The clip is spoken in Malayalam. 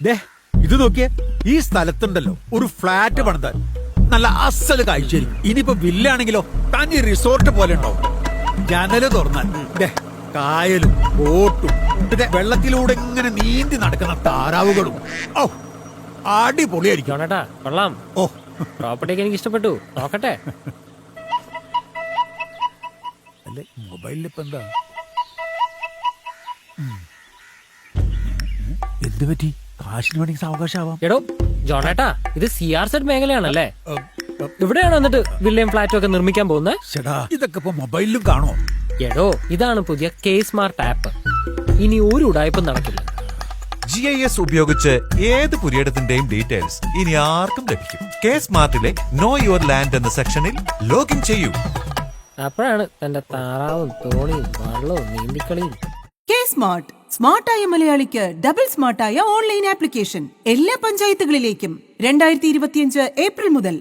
ദേ ഇത് നോക്കിയേ ഈ സ്ഥലത്തുണ്ടല്ലോ ഒരു ഫ്ലാറ്റ് പണിതാൽ നല്ല അസൽ കാഴ്ചയായിരിക്കും. ഇനിയിപ്പോ വില്ലാണെങ്കിലോ തനി റിസോർട്ട് പോലെ ഉണ്ടാവും. ജനൽ തുറന്നാൽ ദേ കായലും ബോട്ടും പിന്നെ വെള്ളത്തിലൂടെ ഇങ്ങനെ നീന്തി നടക്കുന്ന താറാവുകളും. ഓ അടിപൊളിയായിരിക്കും. കൊള്ളാം. ഓ. പ്രോപ്പർട്ടി എനിക്ക് ഇഷ്ടപ്പെട്ടു നോക്കട്ടെ. അല്ലെ മൊബൈലിൽ ഇപ്പൊ എന്താ എന്ത് പറ്റി? കാശിന് വേണമെങ്കിൽ സാവകാശമാവാം. എടോ ജോണേട്ടാ ഇത് സി ആർ സെഡ് മേഖലയാണല്ലേ? ഇവിടെയാണോ എന്നിട്ട് വില്ലയും ഫ്ലാറ്റും ഒക്കെ നിർമ്മിക്കാൻ പോകുന്നത്? ചേടാ ഇതൊക്കെ ഇപ്പൊ മൊബൈലിലും കാണോ എടോ ഇതാണ് പുതിയ കെ സ്മാർട്ട് ആപ്പ് ഇനി ഒരു ഉടായ്പും നടക്കില്ല. ജി ഐ എസ് ഉപയോഗിച്ച് ഏത് പുരയിടത്തിന്റെയും ഡീറ്റെയിൽസ് ഇനി ആർക്കും ലഭിക്കും. കെ സ്മാർട്ടിലെ നോ യുവർ ലാൻഡ് എന്ന സെക്ഷനിൽ ലോഗിൻ ചെയ്യൂ. അപ്പോഴാണ് തന്റെ താറാവും തോണിയും വള്ളവും നീന്തിക്കളിയും. കെ സ്മാർട്ട് സ്മാർട്ടായ മലയാളിക്ക് ഡബിൾ സ്മാർട്ടായ ഓൺലൈൻ ആപ്ലിക്കേഷൻ എല്ലാ പഞ്ചായത്തുകളിലേക്കും രണ്ടായിരത്തി ഏപ്രിൽ മുതൽ.